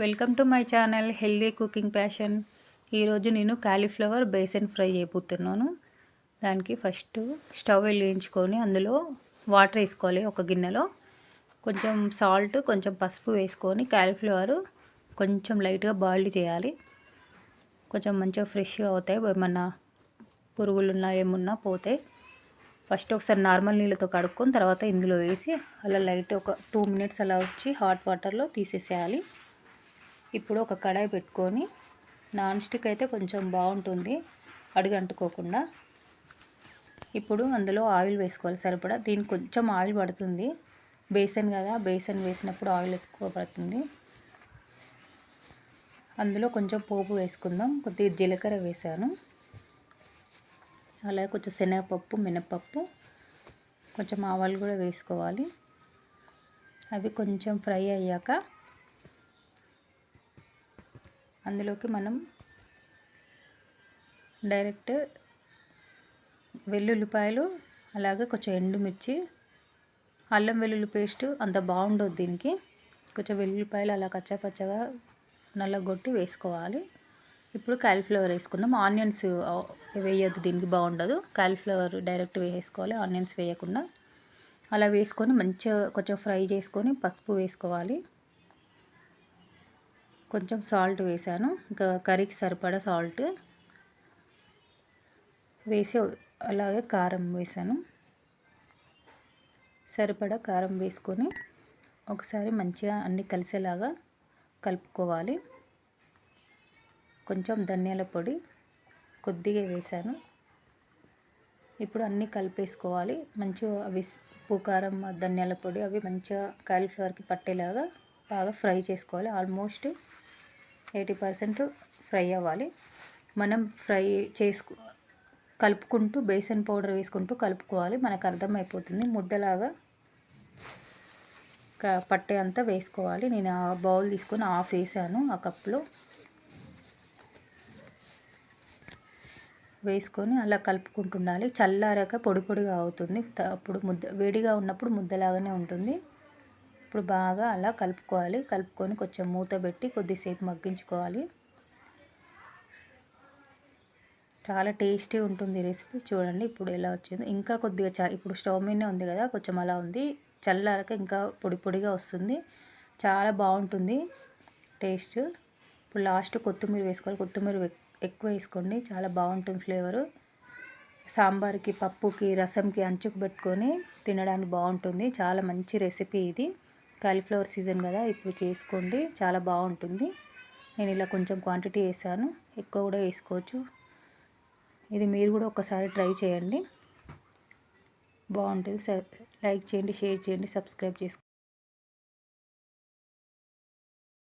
Welcome to my channel healthy cooking passion. ఈరోజు నేను cauliflower besan fry చేయబోతున్నాను దానికి ఫస్ట్ స్టవ్ వెలిగించుకొని అందులో వాటర్ వేసుకోవాలి ఒక గిన్నెలో. కొంచెం సాల్ట్ కొంచెం పసుపు వేసుకొని కాలీఫ్లవర్ కొంచెం లైట్గా బాయిల్ చేయాలి. కొంచెం మంచిగా ఫ్రెష్గా అవుతాయి. ఏమన్నా పురుగులున్నా ఏమున్నా పోతాయి ఫస్ట్ ఒకసారి నార్మల్ నీళ్ళతో కడుక్కొని తర్వాత ఇందులో వేసి అలా లైట్ ఒక టూ మినిట్స్ అలా వచ్చి హాట్ వాటర్లో తీసేసేయాలి. ఇప్పుడు ఒక కడాయి పెట్టుకొని నాన్ స్టిక్ అయితే కొంచెం బాగుంటుంది. అడుగంటుకోకుండా ఇప్పుడు అందులో ఆయిల్ వేసుకోవాలి సరిపడా. దీనికి కొంచెం ఆయిల్ పడుతుంది. బేసన్ కదా బేసన్ వేసినప్పుడు ఆయిల్ ఎక్కువ పడుతుంది. అందులో కొంచెం పోపు వేసుకుందాం. కొద్దిగా జీలకర్ర వేసాను. అలాగే కొంచెం శనగపప్పు మినపప్పు కొంచెం ఆవాలు కూడా వేసుకోవాలి. అవి కొంచెం ఫ్రై అయ్యాక అందులోకి మనం డైరెక్ట్ వెల్లుల్లిపాయలు అలాగే కొంచెం ఎండుమిర్చి అల్లం వెల్లుల్లి పేస్ట్ అంత బాగుండదు దీనికి. కొంచెం వెల్లుల్లిపాయలు అలా కచ్చపచ్చగా నల్లగొట్టి వేసుకోవాలి. ఇప్పుడు క్యాలిఫ్లవర్ వేసుకుందాం. ఆనియన్స్ వేయద్దు దీనికి బాగుండదు. క్యాలిఫ్లవర్ డైరెక్ట్ వేసుకోవాలి ఆనియన్స్ వేయకుండా. అలా వేసుకొని మంచిగా కొంచెం ఫ్రై చేసుకొని పసుపు వేసుకోవాలి. కొంచెం సాల్ట్ వేసాను. ఇంకా కర్రీకి సరిపడా సాల్ట్ వేసి అలాగే కారం వేసాను. సరిపడా కారం వేసుకొని ఒకసారి మంచిగా అన్నీ కలిసేలాగా కలుపుకోవాలి. కొంచెం ధనియాల పొడి కొద్దిగా వేసాను. ఇప్పుడు అన్నీ కలిపేసుకోవాలి. మంచిగా అవి ఉప్పు కారం ధనియాల పొడి అవి మంచిగా కాలీఫ్లవర్కి పట్టేలాగా బాగా ఫ్రై చేసుకోవాలి. ఆల్మోస్ట్ ఎయిటీ పర్సెంట్ ఫ్రై అవ్వాలి. మనం ఫ్రై చేసుకు కలుపుకుంటూ బేసన్ పౌడర్ వేసుకుంటూ కలుపుకోవాలి. మనకు అర్థమైపోతుంది. ముద్దలాగా పట్టే అంతా వేసుకోవాలి. నేను ఆ బౌల్ తీసుకొని ఆఫ్ వేసాను ఆ కప్లో వేసుకొని అలా కలుపుకుంటుండాలి. చల్లారాక పొడి పొడిగా అవుతుంది. అప్పుడు ముద్ద వేడిగా ఉన్నప్పుడు ముద్దలాగానే ఉంటుంది. ఇప్పుడు బాగా అలా కలుపుకోవాలి. కలుపుకొని కొంచెం మూత పెట్టి కొద్దిసేపు మగ్గించుకోవాలి. చాలా టేస్టీ ఉంటుంది రెసిపీ. చూడండి ఇప్పుడు ఎలా వచ్చిందో. ఇంకా కొద్దిగా చా ఇప్పుడు స్టవ్ మీదనే ఉంది కదా కొంచెం అలా ఉంది. చల్లారక ఇంకా పొడి పొడిగా వస్తుంది. చాలా బాగుంటుంది టేస్ట్. ఇప్పుడు లాస్ట్ కొత్తిమీర వేసుకోవాలి. కొత్తిమీర ఎక్కువ వేసుకోండి. చాలా బాగుంటుంది ఫ్లేవరు. సాంబార్కి పప్పుకి రసంకి అంచుకు పెట్టుకొని తినడానికి బాగుంటుంది. చాలా మంచి రెసిపీ ఇది. కాలీఫ్లవర్ సీజన్ కదా ఇప్పుడు చేసుకోండి. చాలా బాగుంటుంది. నేను ఇలా కొంచెం క్వాంటిటీ వేసాను. ఎక్కువ కూడా వేసుకోవచ్చు. ఇది మీరు కూడా ఒకసారి ట్రై చేయండి. బాగుంటుంది. లైక్ చేయండి షేర్ చేయండి సబ్స్క్రైబ్ చేసుకోండి